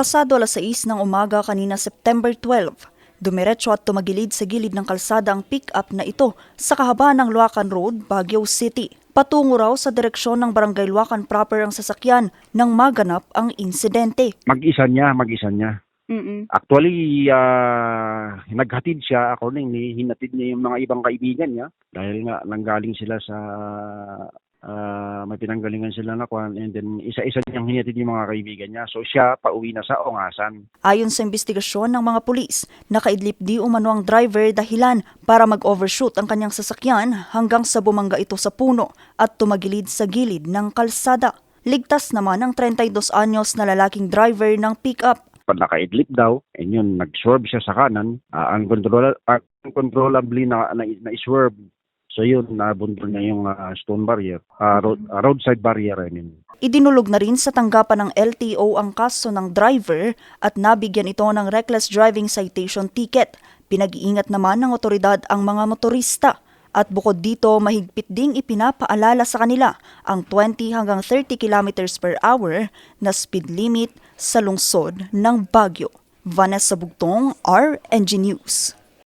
Pasado alas 6 ng umaga kanina September 12, dumiretso at tumagilid sa gilid ng kalsada ang pick-up na ito sa kahabaan ng Luacan Road, Baguio City. Patungo raw sa direksyon ng Barangay Luacan proper ang sasakyan nang maganap ang insidente. Mag-isa niya, mag-isa niya. Mm-mm. Actually, ah, naghatid siya ako nang hinatid niya yung mga ibang kaibigan niya dahil nga nanggaling sila sa ah, may pinanggalingan sila na kwan and then isa-isa niyang hinatid yung mga kaibigan niya. So siya pauwi na sa Ongasan. Ayon sa investigasyon ng mga pulis, nakaidlip di umano ang driver dahilan para mag-overshoot ang kanyang sasakyan hanggang sa bumangga ito sa puno at tumagilid sa gilid ng kalsada. Ligtas naman ang 32 anyos na lalaking driver ng pick-up. Pag nakaidlip daw, and yun, nag-swerve siya sa kanan, uh, uncontrollably, uncontrollably na, na, na-swerve. So yun, nabundol na yung ah, stone barrier, ah, road, ah, roadside barrier, I mean. Idinulog na rin sa tanggapan ng LTO ang kaso ng driver at nabigyan ito ng reckless driving citation ticket. Pinag-iingat naman ng otoridad ang mga motorista. At bukod dito, mahigpit ding ipinapaalala sa kanila ang 20 hanggang 30 kilometers per hour na speed limit sa lungsod ng Baguio. Vanessa Bugtong, RNG News.